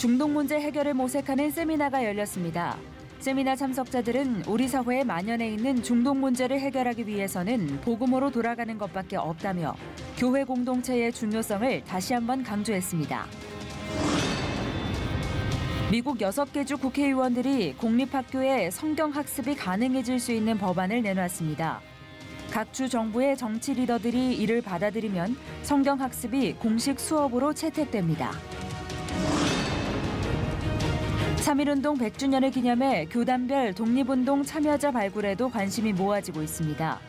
중독 문제 해결을 모색하는 세미나가 열렸습니다. 세미나 참석자들은 우리 사회에 만연해 있는 중독 문제를 해결하기 위해서는 복음으로 돌아가는 것밖에 없다며 교회 공동체의 중요성을 다시 한번 강조했습니다. 미국 6개 주 국회의원들이 공립학교에 성경 학습이 가능해질 수 있는 법안을 내놨습니다. 각 주 정부의 정치 리더들이 이를 받아들이면 성경 학습이 공식 수업으로 채택됩니다. 3.1운동 100주년을 기념해 교단별 독립운동 참여자 발굴에도 관심이 모아지고 있습니다.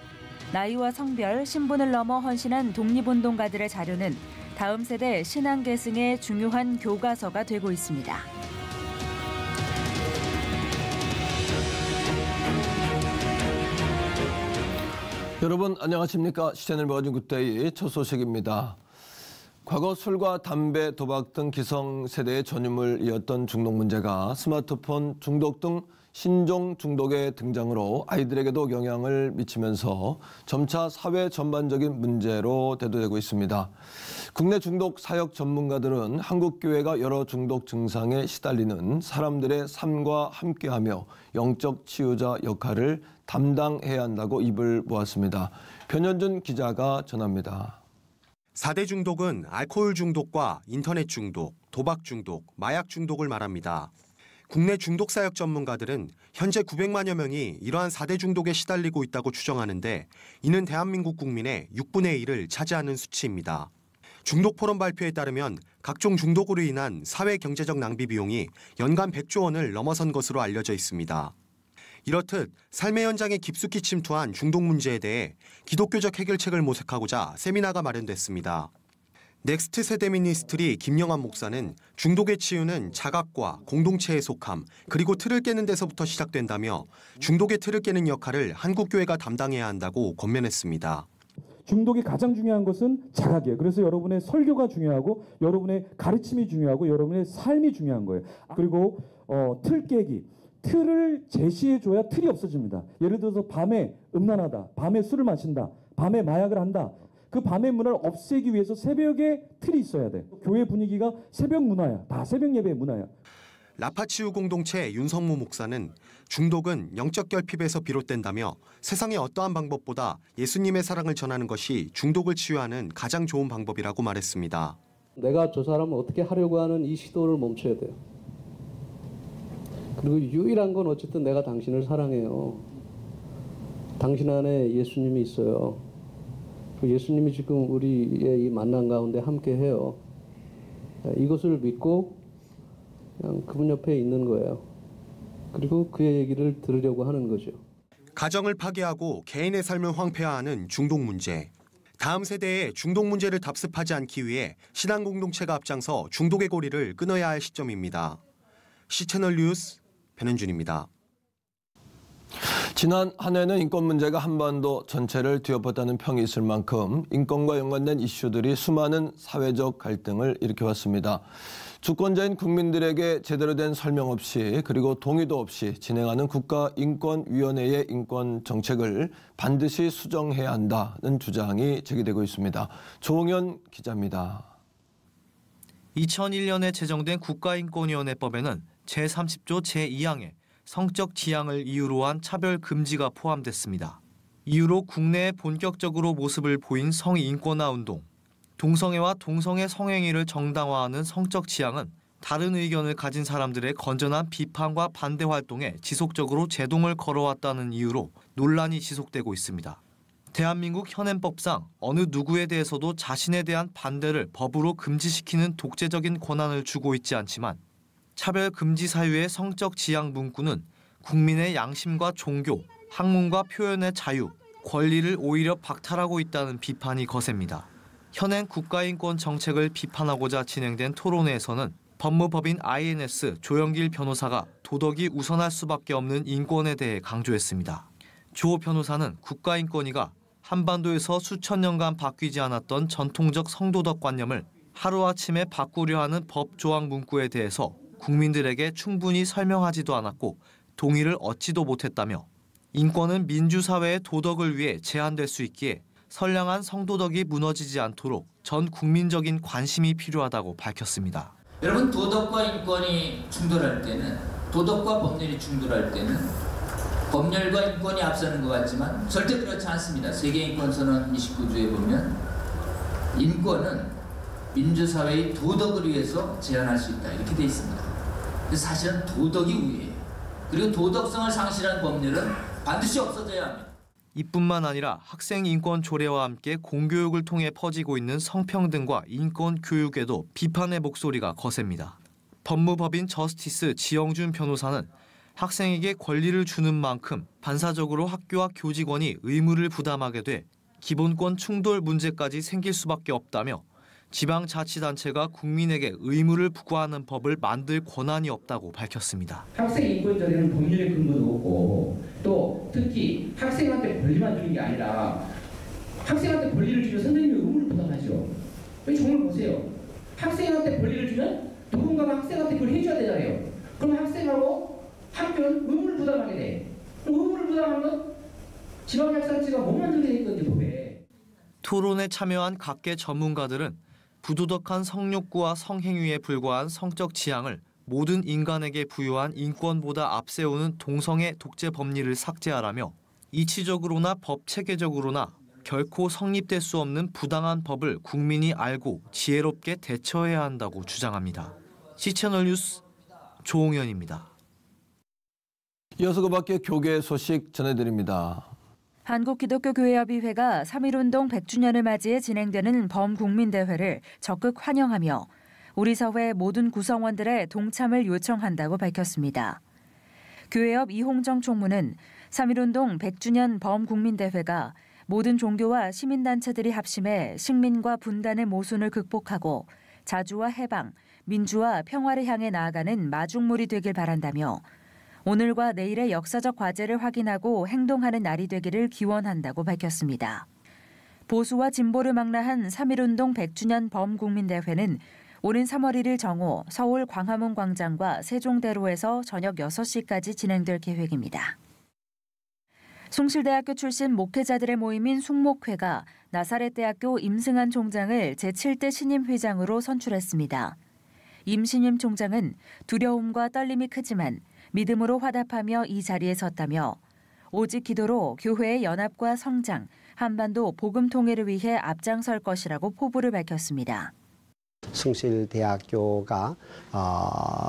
나이와 성별, 신분을 넘어 헌신한 독립운동가들의 자료는 다음 세대 신앙 계승의 중요한 교과서가 되고 있습니다. 여러분 안녕하십니까 시대를 먹어준 굿데이 첫 소식입니다. 과거 술과 담배, 도박 등 기성세대의 전유물이었던 중독 문제가 스마트폰 중독 등 신종 중독의 등장으로 아이들에게도 영향을 미치면서 점차 사회 전반적인 문제로 대두되고 있습니다. 국내 중독 사역 전문가들은 한국 교회가 여러 중독 증상에 시달리는 사람들의 삶과 함께하며 영적 치유자 역할을 담당해야 한다고 입을 모았습니다. 변현준 기자가 전합니다. 4대 중독은 알코올 중독과 인터넷 중독, 도박 중독, 마약 중독을 말합니다. 국내 중독 사역 전문가들은 현재 900만여 명이 이러한 4대 중독에 시달리고 있다고 추정하는데 이는 대한민국 국민의 6분의 1을 차지하는 수치입니다. 중독 포럼 발표에 따르면 각종 중독으로 인한 사회 경제적 낭비 비용이 연간 100조 원을 넘어선 것으로 알려져 있습니다. 이렇듯 삶의 현장에 깊숙이 침투한 중독 문제에 대해 기독교적 해결책을 모색하고자 세미나가 마련됐습니다. 넥스트 세대 미니스트리 김영환 목사는 중독의 치유는 자각과 공동체의 속함 그리고 틀을 깨는 데서부터 시작된다며 중독의 틀을 깨는 역할을 한국교회가 담당해야 한다고 권면했습니다. 중독이 가장 중요한 것은 자각이에요. 그래서 여러분의 설교가 중요하고 여러분의 가르침이 중요하고 여러분의 삶이 중요한 거예요. 그리고 어, 틀 깨기. 틀을 제시해 줘야 틀이 없어집니다. 예를 들어서 밤에 음란하다, 밤에 술을 마신다, 밤에 마약을 한다. 그 밤의 문화를 없애기 위해서 새벽에 틀이 있어야 돼. 교회 분위기가 새벽 문화야. 다 새벽 예배 문화야. 라파치우 공동체 윤성무 목사는 중독은 영적 결핍에서 비롯된다며 세상의 어떠한 방법보다 예수님의 사랑을 전하는 것이 중독을 치유하는 가장 좋은 방법이라고 말했습니다. 내가 저 사람을 어떻게 하려고 하는 이 시도를 멈춰야 돼요. 그리고 유일한 건 어쨌든 내가 당신을 사랑해요. 당신 안에 예수님이 있어요. 예수님이 지금 우리의 이 만남 가운데 함께 해요. 이것을 믿고 그냥 그분 옆에 있는 거예요. 그리고 그의 얘기를 들으려고 하는 거죠. 가정을 파괴하고 개인의 삶을 황폐화하는 중독 문제. 다음 세대의 중독 문제를 답습하지 않기 위해 신앙 공동체가 앞장서 중독의 고리를 끊어야 할 시점입니다. 시채널 뉴스 변현준입니다. 지난 한 해는 인권 문제가 한반도 전체를 뒤엎었다는 평이 있을 만큼 인권과 연관된 이슈들이 수많은 사회적 갈등을 일으켜왔습니다. 주권자인 국민들에게 제대로 된 설명 없이 그리고 동의도 없이 진행하는 국가인권위원회의 인권 정책을 반드시 수정해야 한다는 주장이 제기되고 있습니다. 조홍현 기자입니다. 2001년에 제정된 국가인권위원회법에는 제30조 제2항에 성적 지향을 이유로 한 차별 금지가 포함됐습니다. 이후로 국내에 본격적으로 모습을 보인 성인권화 운동, 동성애와 동성애 성행위를 정당화하는 성적 지향은 다른 의견을 가진 사람들의 건전한 비판과 반대 활동에 지속적으로 제동을 걸어왔다는 이유로 논란이 지속되고 있습니다. 대한민국 현행법상 어느 누구에 대해서도 자신에 대한 반대를 법으로 금지시키는 독재적인 권한을 주고 있지 않지만 차별 금지 사유의 성적 지향 문구는 국민의 양심과 종교, 학문과 표현의 자유, 권리를 오히려 박탈하고 있다는 비판이 거셉니다. 현행 국가인권 정책을 비판하고자 진행된 토론회에서는 법무법인 INS 조영길 변호사가 도덕이 우선할 수밖에 없는 인권에 대해 강조했습니다. 조 변호사는 국가인권위가 한반도에서 수천 년간 바뀌지 않았던 전통적 성도덕 관념을 하루아침에 바꾸려 하는 법 조항 문구에 대해서 국민들에게 충분히 설명하지도 않았고 동의를 얻지도 못했다며 인권은 민주사회의 도덕을 위해 제한될 수 있기에 선량한 성도덕이 무너지지 않도록 전 국민적인 관심이 필요하다고 밝혔습니다. 여러분 도덕과 인권이 충돌할 때는 도덕과 법률이 충돌할 때는 법률과 인권이 앞서는 것 같지만 절대 그렇지 않습니다. 세계인권선언 29조에 보면 인권은 민주사회의 도덕을 위해서 제한할 수 있다 이렇게 돼 있습니다. 사실은 도덕이 우위예요. 그리고 도덕성을 상실한 법률은 반드시 없어져야 합니다. 이뿐만 아니라 학생 인권 조례와 함께 공교육을 통해 퍼지고 있는 성평등과 인권 교육에도 비판의 목소리가 거셉니다. 법무법인 저스티스 지영준 변호사는 학생에게 권리를 주는 만큼 반사적으로 학교와 교직원이 의무를 부담하게 돼 기본권 충돌 문제까지 생길 수밖에 없다며 지방자치단체가 국민에게 의무를 부과하는 법을 만들 권한이 없다고 밝혔습니다. 학생 인권 조례는 법률의 근거도 없고 또 특히 학생한테 권리만 주는 게 아니라 학생한테 권리를 주면 선생님이 의무를 부담하죠. 왜 정말 보세요. 학생한테 권리를 주면 누군가가 학생한테 그걸 해줘야 되잖아요. 그럼 학생하고 학교는 의무를 부담하게 돼. 의무를 부담하면 지방자치단체가 못 만들게 돼 있거든요, 법에. 토론에 참여한 각계 전문가들은 부도덕한 성욕구와 성행위에 불과한 성적 지향을 모든 인간에게 부여한 인권보다 앞세우는 동성애 독재 법리를 삭제하라며 이치적으로나 법 체계적으로나 결코 성립될 수 없는 부당한 법을 국민이 알고 지혜롭게 대처해야 한다고 주장합니다. 시채널 뉴스 조홍현입니다. 이어서 그 밖에 교계 소식 전해드립니다. 한국기독교교회협의회가 3.1운동 100주년을 맞이해 진행되는 범국민대회를 적극 환영하며 우리 사회 모든 구성원들의 동참을 요청한다고 밝혔습니다. 교회협 이홍정 총무는 3.1운동 100주년 범국민대회가 모든 종교와 시민단체들이 합심해 식민과 분단의 모순을 극복하고 자주와 해방, 민주와 평화를 향해 나아가는 마중물이 되길 바란다며 오늘과 내일의 역사적 과제를 확인하고 행동하는 날이 되기를 기원한다고 밝혔습니다. 보수와 진보를 망라한 3.1운동 100주년 범국민대회는 오는 3월 1일 정오 서울 광화문 광장과 세종대로에서 저녁 6시까지 진행될 계획입니다. 숭실대학교 출신 목회자들의 모임인 숭목회가 나사렛대학교 임승한 총장을 제7대 신임 회장으로 선출했습니다. 임 신임 총장은 두려움과 떨림이 크지만 믿음으로 화답하며 이 자리에 섰다며 오직 기도로 교회의 연합과 성장, 한반도 복음 통일을 위해 앞장설 것이라고 포부를 밝혔습니다. 숭실대학교가 어,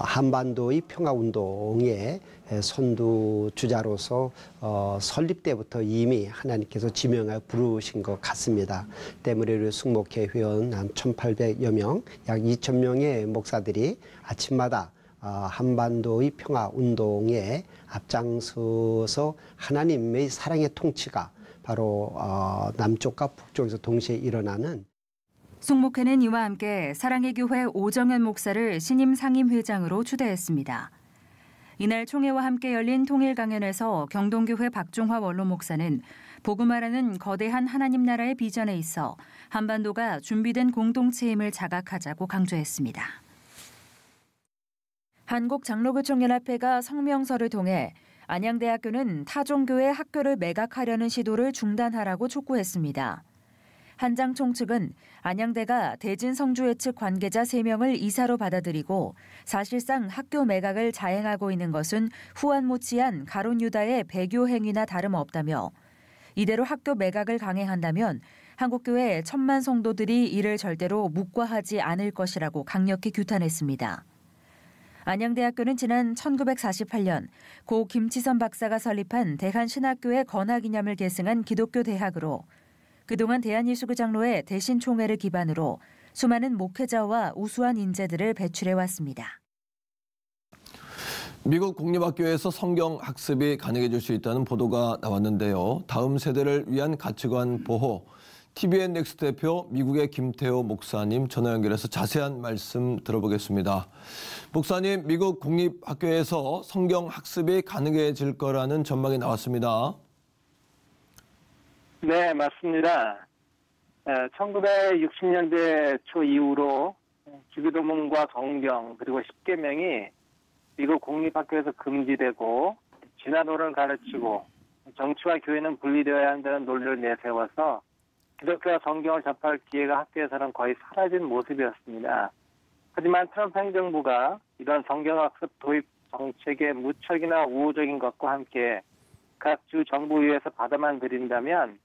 한반도의 평화운동의 선두주자로서 어, 설립 때부터 이미 하나님께서 지명하여 부르신 것 같습니다. 때문에 우리 숙목회 회원 한 1,800여 명, 약 2,000명의 목사들이 아침마다 어, 한반도의 평화 운동에 앞장서서 하나님의 사랑의 통치가 바로 어, 남쪽과 북쪽에서 동시에 일어나는 숙목회는 이와 함께 사랑의 교회 오정현 목사를 신임 상임회장으로 추대했습니다. 이날 총회와 함께 열린 통일 강연에서 경동교회 박종화 원로 목사는 복음화라는 거대한 하나님 나라의 비전에 있어 한반도가 준비된 공동체임을 자각하자고 강조했습니다. 한국장로교총연합회가 성명서를 통해 안양대학교는 타종교회 학교를 매각하려는 시도를 중단하라고 촉구했습니다. 한장총 측은 안양대가 대진 성주회 측 관계자 3명을 이사로 받아들이고 사실상 학교 매각을 자행하고 있는 것은 후한무치한 가론 유다의 배교 행위나 다름없다며 이대로 학교 매각을 강행한다면 한국교회 천만 성도들이 이를 절대로 묵과하지 않을 것이라고 강력히 규탄했습니다. 안양대학교는 지난 1948년 고 김치선 박사가 설립한 대한신학교의 건화기념을 계승한 기독교 대학으로 그동안 대한예수교 장로의 대신 총회를 기반으로 수많은 목회자와 우수한 인재들을 배출해 왔습니다. 미국 공립학교에서 성경 학습이 가능해질 수 있다는 보도가 나왔는데요. 다음 세대를 위한 가치관 보호. TVN 넥스트 대표 미국의 김태호 목사님 전화 연결해서 자세한 말씀 들어보겠습니다. 목사님, 미국 공립학교에서 성경 학습이 가능해질 거라는 전망이 나왔습니다. 네, 맞습니다. 1960년대 초 이후로 주기도문과 성경 그리고 십계명이 미국 공립학교에서 금지되고 진화론을 가르치고 정치와 교회는 분리되어야 한다는 논리를 내세워서 기독교와 성경을 접할 기회가 학교에서는 거의 사라진 모습이었습니다. 하지만 트럼프 행정부가 이런 성경학습 도입 정책의 무척이나 우호적인 것과 함께 각 주 정부위에서 받아만 들인다면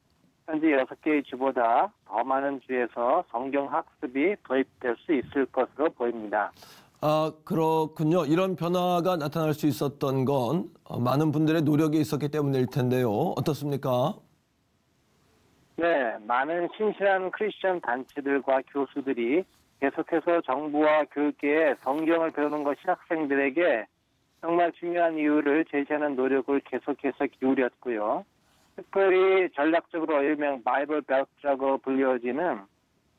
현재 여섯 개의 주보다 더 많은 주에서 성경 학습이 도입될 수 있을 것으로 보입니다. 아, 그렇군요. 이런 변화가 나타날 수 있었던 건 어, 많은 분들의 노력이 있었기 때문일 텐데요. 어떻습니까? 네, 많은 신실한 크리스천 단체들과 교수들이 계속해서 정부와 교육계에 성경을 배우는 것이 학생들에게 정말 중요한 이유를 제시하는 노력을 계속해서 기울였고요. 특별히 전략적으로 일명 바이블 벨트라고 불려지는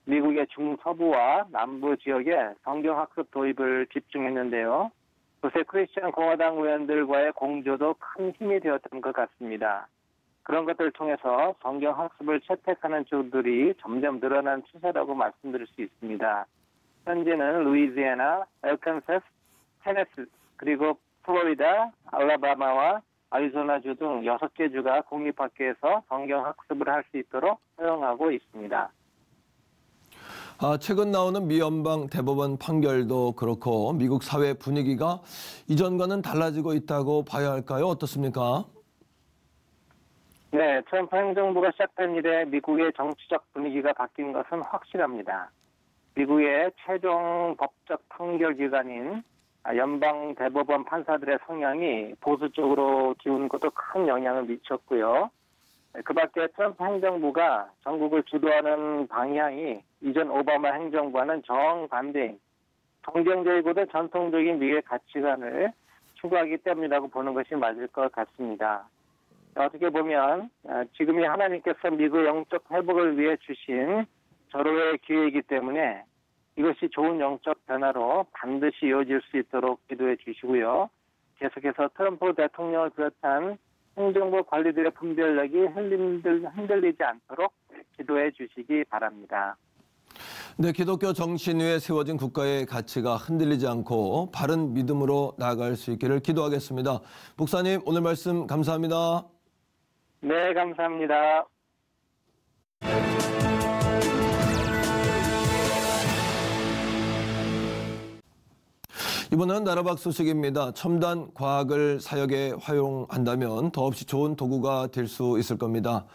미국의 중서부와 남부 지역에 성경 학습 도입을 집중했는데요. 요새 크리스천 공화당 의원들과의 공조도 큰 힘이 되었던 것 같습니다. 그런 것들을 통해서 성경 학습을 채택하는 주들이 점점 늘어난 추세라고 말씀드릴 수 있습니다. 현재는 루이지애나, 엘컨세스, 테네스, 그리고 플로리다, 알라바마와 아리조나주 등 6개 주가 공립학교에서 성경 학습을 할 수 있도록 허용하고 있습니다. 아, 최근 나오는 미 연방 대법원 판결도 그렇고 미국 사회 분위기가 이전과는 달라지고 있다고 봐야 할까요? 어떻습니까? 네, 트럼프 행정부가 시작된 이래 미국의 정치적 분위기가 바뀐 것은 확실합니다. 미국의 최종 법적 판결 기관인 연방 대법원 판사들의 성향이 보수 쪽으로 기우는 것도 큰 영향을 미쳤고요. 그 밖에 트럼프 행정부가 전국을 주도하는 방향이 이전 오바마 행정부와는 정반대인 동경적이고도 전통적인 미국의 가치관을 추구하기 때문이라고 보는 것이 맞을 것 같습니다. 어떻게 보면 어, 지금이 하나님께서 미국 영적 회복을 위해 주신 절호의 기회이기 때문에 이것이 좋은 영적 변화로 반드시 이어질 수 있도록 기도해 주시고요. 계속해서 트럼프 대통령을 비롯한 행정부 관리들의 분별력이 흔들, 흔들리지 않도록 기도해 주시기 바랍니다. 네, 기독교 정신 위에 세워진 국가의 가치가 흔들리지 않고 바른 믿음으로 나아갈 수 있기를 기도하겠습니다. 목사님, 오늘 말씀 감사합니다. 네, 감사합니다. 이번은 나라박 소식입니다. 첨단 과학을 사역에 활용한다면 더없이 좋은 도구가 될 수 있을 겁니다.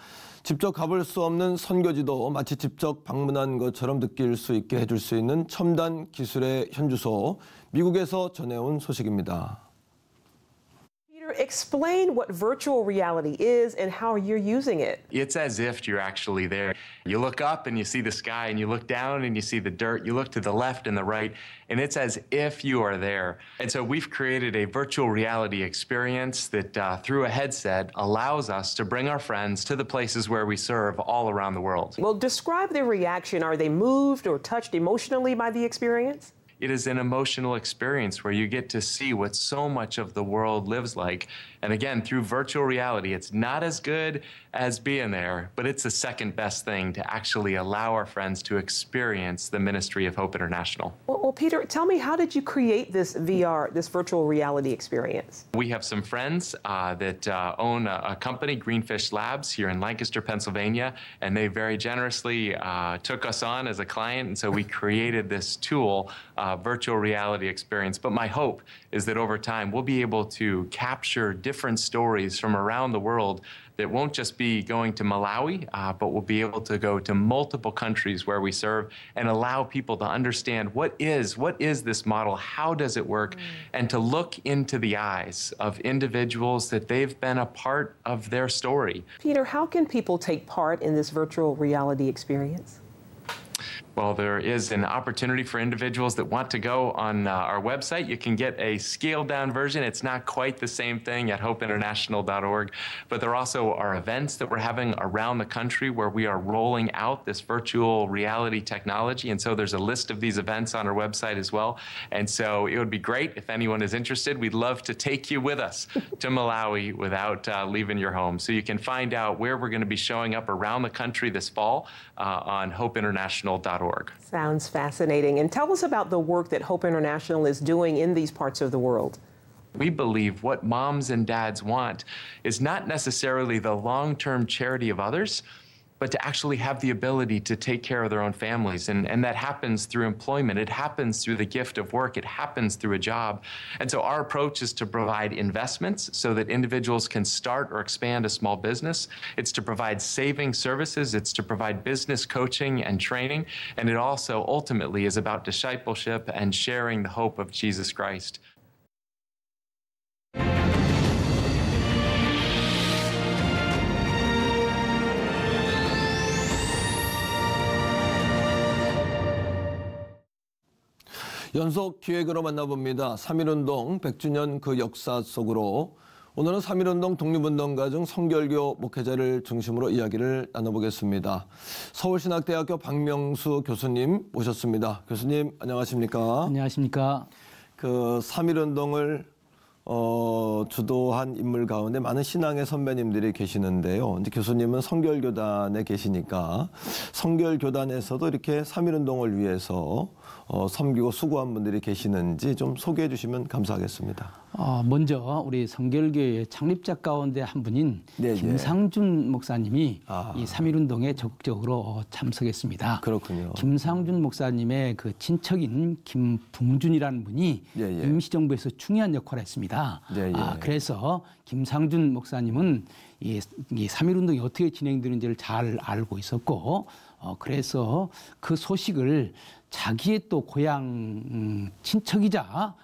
직접 가볼 수 없는 선교지도 마치 직접 방문한 것처럼 느낄 수 있게 해줄 수 있는 첨단 기술의 현주소, 미국에서 전해온 소식입니다. Explain what virtual reality is and how you're using it. It's as if you're actually there. You look up and you see the sky, and you look down and you see the dirt. You look to the left and the right, and it's as if you are there. And so we've created a virtual reality experience that, uh, through a headset, allows us to bring our friends to the places where we serve all around the world. Well, describe their reaction. Are they moved or touched emotionally by the experience? It is an emotional experience where you get to see what so much of the world lives like. And again, through virtual reality, it's not as good as being there, but it's the second best thing to actually allow our friends to experience the ministry of Hope International. Well, well, Peter, tell me, how did you create this VR, this virtual reality experience? We have some friends uh, that uh, own a, a, company, Greenfish Labs, here in Lancaster, Pennsylvania, and they very generously uh, took us on as a client. And so we created this tool, uh, virtual reality experience. But my hope is that over time, we'll be able to capture different stories from around the world that won't just be going to Malawi, uh, but will be able to go to multiple countries where we serve and allow people to understand what is what is this model, how does it work, mm. and to look into the eyes of individuals that they've been a part of their story. Peter, how can people take part in this virtual reality experience? Well, there is an opportunity for individuals that want to go on uh, our website. You can get a scaled down version. It's not quite the same thing at hopeinternational.org, but there also are events that we're having around the country where we are rolling out this virtual reality technology. And so there's a list of these events on our website as well. And so it would be great if anyone is interested. We'd love to take you with us to Malawi without uh, leaving your home. So you can find out where we're going to be showing up around the country this fall uh, on hopeinternational.org. Sounds fascinating. And tell us about the work that Hope International is doing in these parts of the world. We believe what moms and dads want is not necessarily the long term charity of others, but to actually have the ability to take care of their own families. And, and that happens through employment, it happens through the gift of work, it happens through a job. And so our approach is to provide investments so that individuals can start or expand a small business. It's to provide saving services, it's to provide business coaching and training. And it also ultimately is about discipleship and sharing the hope of Jesus Christ. 연속 기획으로 만나봅니다. 3.1운동 100주년 그 역사 속으로 오늘은 3.1운동 독립운동가 중 성결교 목회자를 중심으로 이야기를 나눠보겠습니다. 서울신학대학교 박명수 교수님 모셨습니다. 교수님 안녕하십니까? 안녕하십니까? 그 3.1운동을 어, 주도한 인물 가운데 많은 신앙의 선배님들이 계시는데요. 이제 교수님은 성결교단에 계시니까 성결교단에서도 이렇게 3.1운동을 위해서 어, 섬기고 수고한 분들이 계시는지 좀 소개해 주시면 감사하겠습니다. 어, 먼저 우리 성결교회 창립자 가운데 한 분인 네, 김상준 목사님이 아. 이 3.1운동에 적극적으로 참석했습니다. 그렇군요. 김상준 목사님의 그 친척인 김붕준이라는 분이 예, 예. 임시정부에서 중요한 역할을 했습니다. 예, 예. 아, 그래서 김상준 목사님은 이, 이 3.1운동이 어떻게 진행되는지를 잘 알고 있었고 어, 그래서 그 소식을 자기의 또 고향 음, 친척이자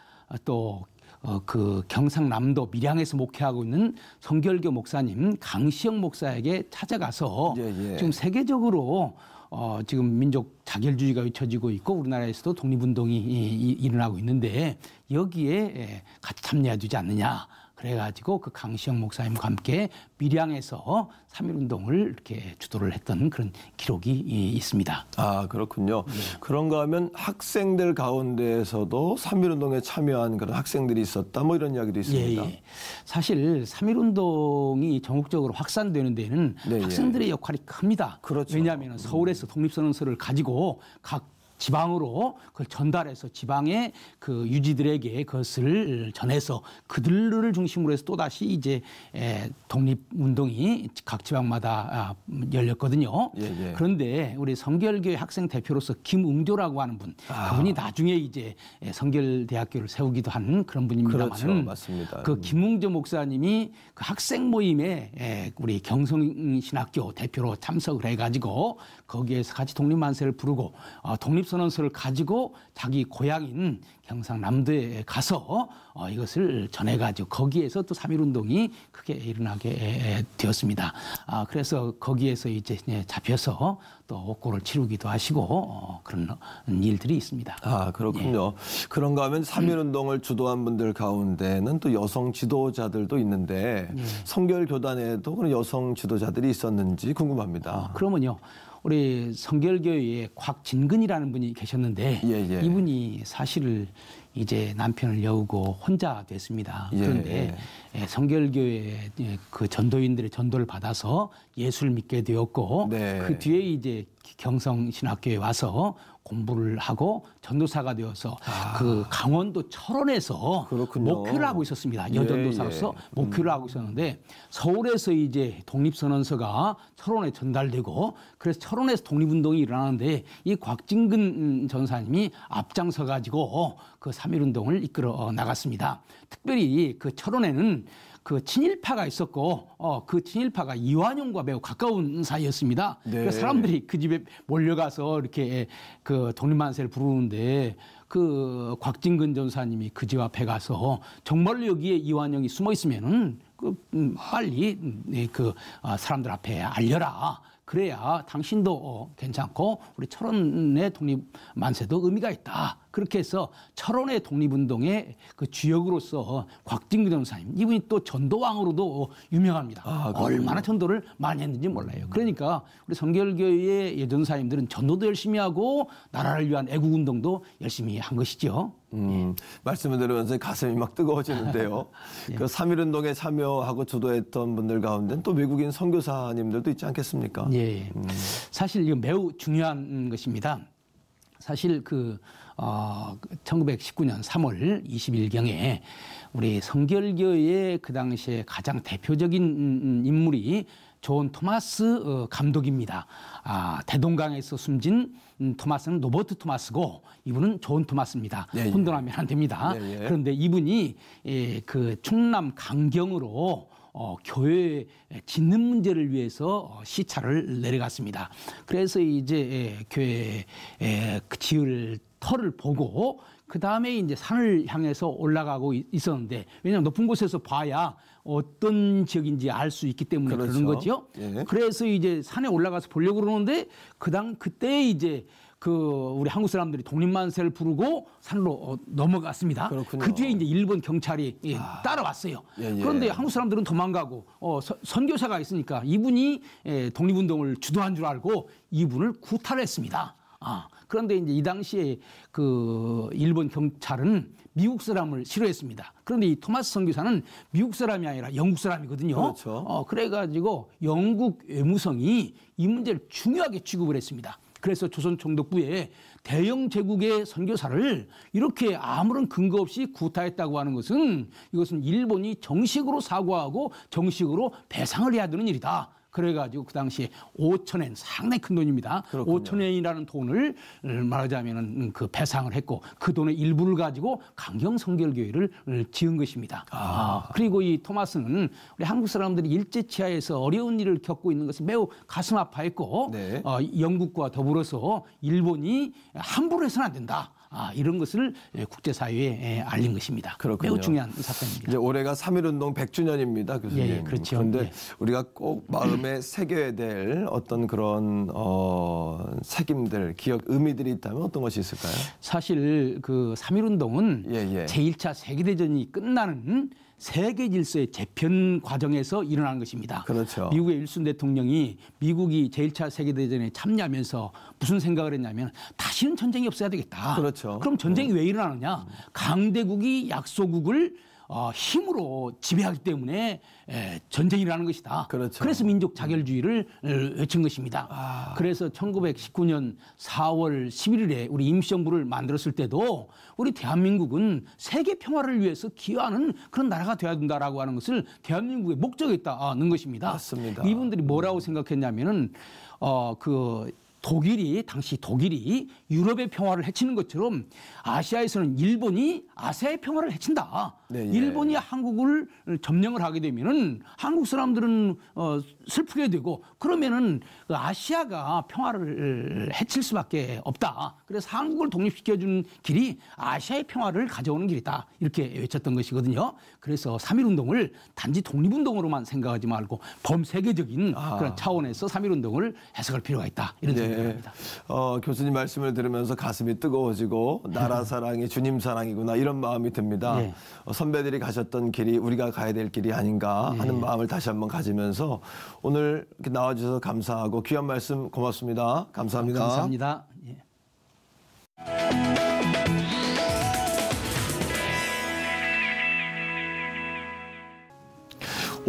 또 어, 그 경상남도 밀양에서 목회하고 있는 성결교 목사님 강시영 목사에게 찾아가서 예, 예. 지금 세계적으로 어, 지금 민족 자결주의가 외쳐지고 있고 우리나라에서도 독립운동이 이, 이, 일어나고 있는데 여기에 예, 같이 참여해 주지 않느냐. 그래가지고 그 강시영 목사님과 함께 밀양에서 3.1운동을 이렇게 주도를 했던 그런 기록이 이, 있습니다. 아, 그렇군요. 그런가 하면 학생들 가운데에서도 3.1운동에 참여한 그런 학생들이 있었다. 뭐 이런 이야기도 있습니다. 예, 예. 사실 3.1운동이 전국적으로 확산되는 데는 네, 학생들의 역할이 큽니다. 그렇죠. 왜냐하면 서울에서 독립선언서를 가지고 각 지방으로 그걸 전달해서 지방의 그 유지들에게 그것을 전해서 그들을 중심으로 해서 또 다시 이제 에, 독립운동이 각 지방마다 아, 열렸거든요. 예, 예. 그런데 우리 성결교회 학생 대표로서 김웅조라고 하는 분, 아. 그분이 나중에 이제 성결대학교를 세우기도 한 그런 분입니다만, 그렇죠. 맞습니다. 그 김웅조 목사님이 그 학생 모임에 에, 우리 경성신학교 대표로 참석을 해가지고 거기에서 같이 독립만세를 부르고 어, 독립선언서를 가지고 자기 고향인 경상남도에 가서 어, 이것을 전해가지고 거기에서 또 3.1운동이 크게 일어나게 에, 되었습니다. 아, 그래서 거기에서 이제 예, 잡혀서 또 옥고를 치르기도 하시고 어, 그런 일들이 있습니다. 아, 그렇군요. 그런가 하면 3.1운동을 주도한 분들 가운데는 또 여성 지도자들도 있는데 예. 성결교단에도 그런 여성 지도자들이 있었는지 궁금합니다. 아, 그러면요. 우리 성결교회에 곽진근이라는 분이 계셨는데 예, 예. 이분이 사실을 이제 남편을 여우고 혼자 됐습니다. 예, 그런데 예, 성결교회 그 전도인들의 전도를 받아서 예수를 믿게 되었고 네. 그 뒤에 이제 경성신학교에 와서 공부를 하고 전도사가 되어서 그 강원도 철원에서 아. 그렇군요. 목회를 하고 있었습니다. 예, 여전도사로서 예. 목회를 하고 있었는데 서울에서 이제 독립선언서가 철원에 전달되고 그래서 철원에서 독립운동이 일어나는데 이 곽진근 전사님이 앞장서 가지고 그 3.1운동을 이끌어 나갔습니다. 특별히 그 철원에는 그 친일파가 있었고 어, 그 친일파가 이완용과 매우 가까운 사이였습니다. 네. 그래서 사람들이 그 집에 몰려가서 이렇게 그 독립만세를 부르는데 그 곽진근 전사님이 그 집 앞에 가서 정말로 여기에 이완용이 숨어 있으면은 그 음, 빨리 음, 예, 그 아, 사람들 앞에 알려라. 그래야 당신도 어, 괜찮고 우리 철원의 독립 만세도 의미가 있다. 그렇게 해서 철원의 독립운동의 그 주역으로서 곽진근 전사님 이분이 또 전도왕으로도 유명합니다. 아. 얼마나 전도를 많이 했는지 몰라요. 그러니까 우리 성결교회의 예전사님들은 전도도 열심히 하고 나라를 위한 애국운동도 열심히 한 것이죠. 음, 말씀을 들으면서 가슴이 막 뜨거워지는데요. 예. 그 3.1운동에 참여하고 주도했던 분들 가운데는 또 외국인 선교사님들도 있지 않겠습니까? 예. 사실 이거 매우 중요한 것입니다. 사실 그, 어, 1919년 3월 20일경에 우리 성결교의 그 당시에 가장 대표적인 인물이 존 토마스 어, 감독입니다. 아, 대동강에서 숨진 음, 토마스는 로버트 토마스고 이분은 존 토마스입니다. 예, 예. 혼돈하면 안 됩니다. 예, 예. 그런데 이분이 예, 그 충남 강경으로 어, 교회 짓는 문제를 위해서 어, 시차를 내려갔습니다. 그래서 이제 예, 교회 예, 그 지을 터를 보고 그 다음에 이제 산을 향해서 올라가고 있- 있었는데 왜냐하면 높은 곳에서 봐야 어떤 지역인지 알 수 있기 때문에 그런 그렇죠. 거죠. 예. 그래서 이제 산에 올라가서 보려고 그러는데 그당 그때 이제 그 우리 한국 사람들이 독립만세를 부르고 산으로 어, 넘어갔습니다. 그렇군요. 그 뒤에 이제 일본 경찰이 예, 따라왔어요. 예, 예. 그런데 한국 사람들은 도망가고 어, 서- 선교사가 있으니까 이분이 예, 독립운동을 주도한 줄 알고 이분을 구타했습니다. 아, 그런데 이제 이 당시에 그 일본 경찰은 미국 사람을 싫어했습니다. 그런데 이 토마스 선교사는 미국 사람이 아니라 영국 사람이거든요. 그렇죠. 어, 그래가지고 영국 외무성이 이 문제를 중요하게 취급을 했습니다. 그래서 조선 총독부에 대영 제국의 선교사를 이렇게 아무런 근거 없이 구타했다고 하는 것은 이것은 일본이 정식으로 사과하고 정식으로 배상을 해야 되는 일이다. 그래가지고 그 당시에 5천엔 상당히 큰 돈입니다. 그렇군요. 5천엔이라는 돈을 말하자면은 그 배상을 했고 그 돈의 일부를 가지고 강경 성결교회를 지은 것입니다. 아, 그리고 이 토마스는 우리 한국 사람들이 일제 치하에서 어려운 일을 겪고 있는 것을 매우 가슴 아파했고 네. 어, 영국과 더불어서 일본이 함부로 해서는 안 된다. 아, 이런 것을 예, 국제사회에 예, 알린 것입니다. 그렇군요. 매우 중요한 사건입니다. 이제 올해가 3.1운동 100주년입니다, 교수님. 예, 그렇죠. 그런데 예. 우리가 꼭 마음에 새겨야 될 어떤 그런 어, 책임들, 기억, 의미들이 있다면 어떤 것이 있을까요? 사실 그 3.1운동은 예, 예. 제1차 세계대전이 끝나는 세계 질서의 재편 과정에서 일어난 것입니다. 그렇죠. 미국의 일순 대통령이 미국이 제1차 세계대전에 참여하면서 무슨 생각을 했냐면 다시는 전쟁이 없어야 되겠다. 그렇죠. 그럼 전쟁이 왜 일어나느냐? 강대국이 약소국을 어, 힘으로 지배하기 때문에 에, 전쟁이 일어나는 것이다. 그렇죠. 래서 민족 자결주의를 어, 외친 것입니다. 아. 그래서 1919년 4월 11일에 우리 임시정부를 만들었을 때도 우리 대한민국은 세계 평화를 위해서 기여하는 그런 나라가 되어야 된다라고 하는 것을 대한민국의 목적에 있다는 것입니다. 맞습니다. 이분들이 뭐라고 생각했냐면은 어 그 독일이 당시 독일이 유럽의 평화를 해치는 것처럼 아시아에서는 일본이 아시아의 평화를 해친다. 네, 예. 일본이 한국을 점령을 하게 되면은 한국 사람들은 어, 슬프게 되고 그러면은 그 아시아가 평화를 해칠 수밖에 없다. 그래서 한국을 독립시켜주는 길이 아시아의 평화를 가져오는 길이다. 이렇게 외쳤던 것이거든요. 그래서 3.1 운동을 단지 독립 운동으로만 생각하지 말고 범세계적인 아. 그런 차원에서 3.1 운동을 해석할 필요가 있다. 이런 네. 생각을 합니다. 어, 교수님 말씀을 들으면서 가슴이 뜨거워지고 나라 사랑이 주님 사랑이구나 이런 마음이 듭니다. 네. 어, 선배들이 가셨던 길이 우리가 가야 될 길이 아닌가 하는 마음을 다시 한번 가지면서 오늘 나와주셔서 감사하고 귀한 말씀 고맙습니다. 감사합니다. 감사합니다. 예.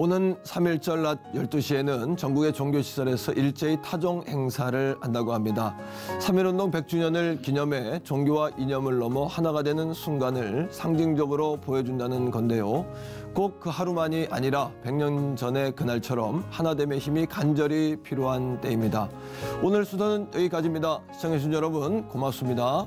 오는 3일절 낮 12시에는 전국의 종교시설에서 일제히 타종 행사를 한다고 합니다. 3.1운동 100주년을 기념해 종교와 이념을 넘어 하나가 되는 순간을 상징적으로 보여준다는 건데요. 꼭 그 하루만이 아니라 100년 전의 그날처럼 하나됨의 힘이 간절히 필요한 때입니다. 오늘 수다는 여기까지입니다. 시청해주신 여러분 고맙습니다.